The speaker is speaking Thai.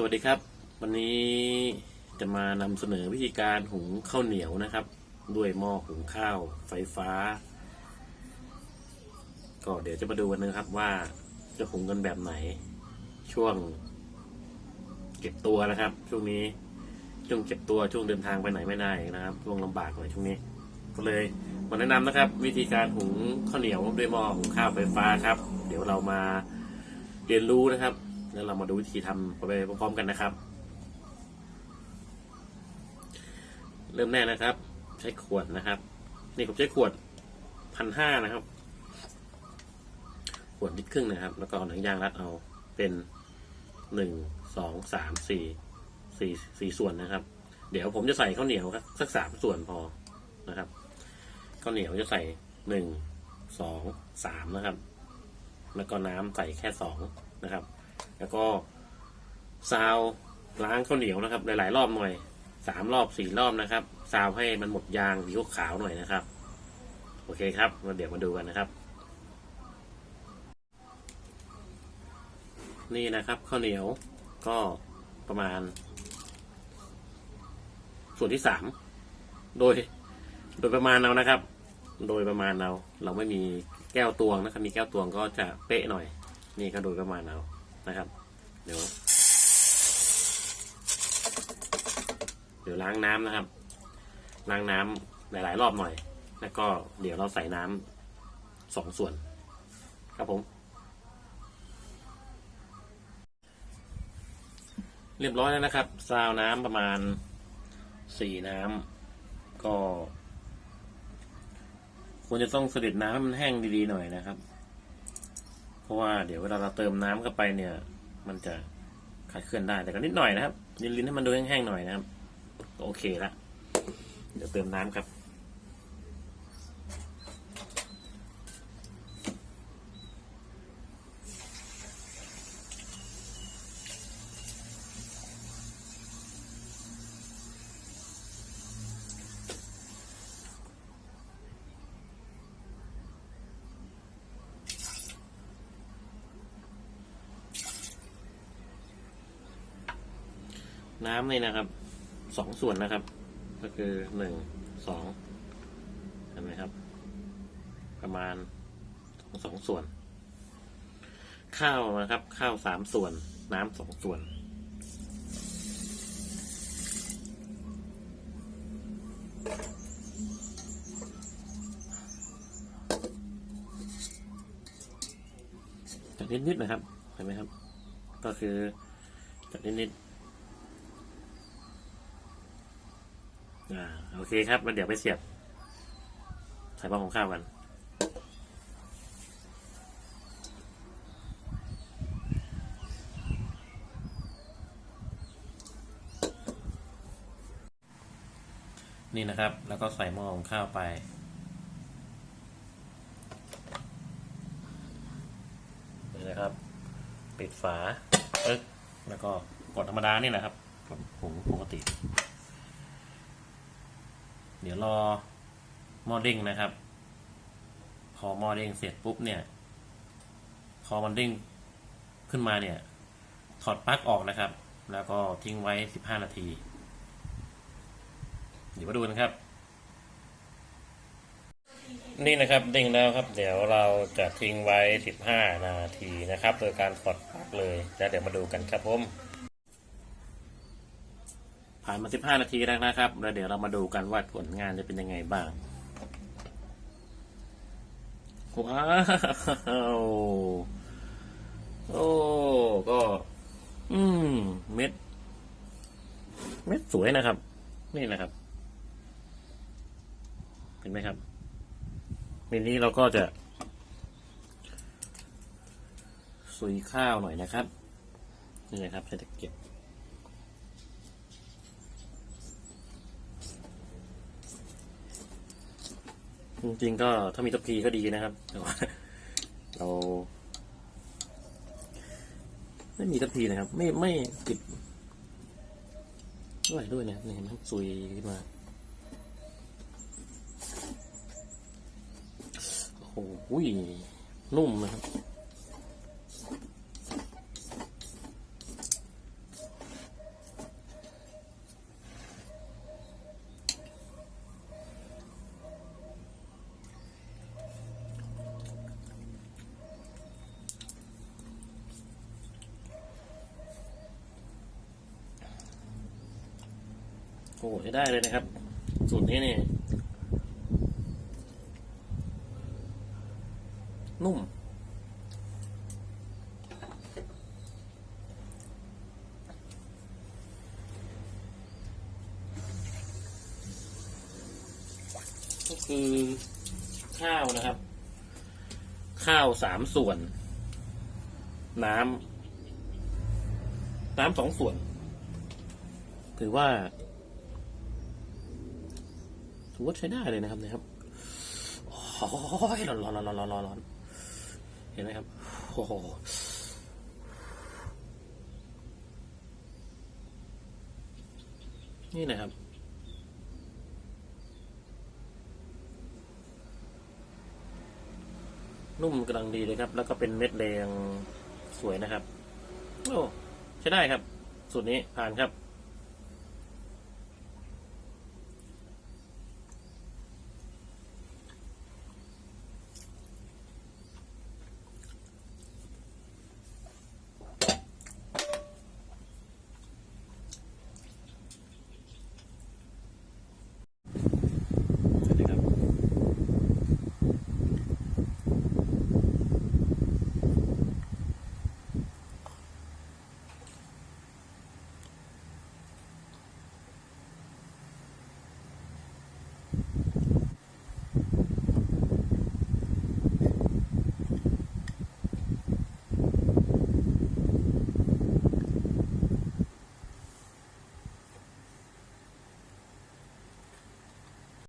สวัสดีครับ วันนี้จะมานำเสนอวิธีการหุงข้าวเหนียวนะครับ ด้วยหม้อหุงข้าวไฟฟ้า ก็เดี๋ยวจะมาดูกันนะครับว่าจะหุงกันแบบไหน ช่วง เก็บตัวนะครับ ช่วงนี้ช่วงเก็บตัวช่วงเดินทางไปไหนไม่ได้นะครับ ช่วงลำบากหน่อยช่วงนี้ ก็เลยมาแนะนำนะครับ วิธีการหุงข้าวเหนียวด้วยหม้อหุงข้าวไฟฟ้าครับ เดี๋ยวเรามาเรียนรู้นะครับ แล้วเรามาดูวิธีทำไปพร้อมๆกันนะครับ เริ่มแรกนะครับ ใช้ขวดนะครับ นี่ผมใช้ขวดพันห้านะครับ ขวดลิตรครึ่งนะครับ แล้วก็เอาหนังยางรัดเอาเป็นหนึ่งสองสามสี่สี่สี่ส่วนนะครับ เดี๋ยวผมจะใส่ข้าวเหนียวครับสักสามส่วนพอนะครับข้าวเหนียวจะใส่หนึ่งสองสามนะครับ แล้วก็น้ำใส่แค่สองนะครับ แล้วก็ซาวล้างข้าวเหนียวนะครับ หลายๆรอบหน่อยสามรอบสี่รอบนะครับ ซาวให้มันหมดยางสีขาวหน่อยนะครับ โอเคครับมาเดี๋ยวมาดูกันนะครับ นี่นะครับข้าวเหนียวก็ประมาณ ส่วนที่สามโดย โดยประมาณเรานะครับ โดยประมาณเรา เราไม่มีแก้วตวงนะครับ มีแก้วตวงก็จะเป๊ะหน่อย นี่ก็โดยประมาณเรา นะครับ เดี๋ยว เดี๋ยวล้างน้ำนะครับ ล้างน้ำหลาย ๆ รอบหน่อย แล้วก็เดี๋ยวเราใส่น้ำสองส่วน ครับผม เรียบร้อยแล้วนะครับ ซาวน้ำประมาณสี่น้ำก็ควรจะต้องเสด็จน้ำให้มันแห้งดี ๆ หน่อยนะครับ ราะว่าเดี๋ยวเวลาเราเติมน้ำเข้าไปเนี่ย มันจะขัดเคลื่อนได้แต่ก็นิดหน่อยนะครับลินลินให้มันดูแห้งๆหน่อยนะครับก็โอเคละเดี๋ยวเติมน้ำครับ น้ำนี่นะครับสองส่วนนะครับ ก็คือหนึ่งสองเห็นไหมครับ ประมาณสองส่วน ข้าวนะครับ ข้าวสามส่วน น้ำสองส่วนจากนิดๆนะครับเห็นไหมครับ ก็คือจากนิดๆ อ่าโอเคครับมันเดี๋ยวไปเสียบ ใส่หม้อของข้าวกันนี่นะครับ แล้วก็ใส่หม้อของข้าวไป นี่นะครับ ปิดฝาปึ๊กแล้วก็กดธรรมดานี่แหละครับกดผงปกติ เดี๋ยวรอหม้อเด้งนะครับ พอหม้อเด้งเสร็จปุ๊บเนี่ย พอมันเด้งขึ้นมาเนี่ย ถอดปลั๊กออกนะครับ แล้วก็ทิ้งไว้สิบห้านาที เดี๋ยวมาดูนะครับ นี่นะครับเด้งแล้วครับ เดี๋ยวเราจะทิ้งไว้สิบห้านาทีนะครับ โดยการถอดปลั๊กเลยแล้วเดี๋ยวมาดูกันครับผม ผ่านมา 15 นาทีแล้วนะครับ แล้วเดี๋ยวเรามาดูกันว่าผลงานจะเป็นยังไงบ้างว้าวโอ้ก็ อืม เม็ด เม็ดสวยนะครับ นี่นะครับ เห็นไหมครับเม็ดนี้เราก็จะสุยข้าวหน่อยนะครับ นี่นะครับใช้ตะเกียบ จริงๆก็ถ้ามีทัพพีก็ดีนะครับแต่ว่าเรา ไม่มีทัพพีนะครับ ไม่ไม่ติดด้วยด้วยนะครับนี่เห็นไหมซุยขึ้นมาโอ้โหนุ่มนะครับ โอ้ใช้ได้เลยนะครับ สูตรนี้นี่นุ่ม ก็คือข้าวนะครับ ข้าวสามส่วน น้ำน้ำสองส่วน ถือว่า ถือว่าใช้ได้เลยนะครับนะครับโอ้ยร้อนร้อนร้อนร้อนร้อนร้อนเห็นไหมครับโอ้โหนี่นะครับนุ่มกำลังดีเลยครับ แล้วก็เป็นเม็ดแดงสวยนะครับ โอ้ ใช้ได้ครับ สูตรนี้ผ่านครับ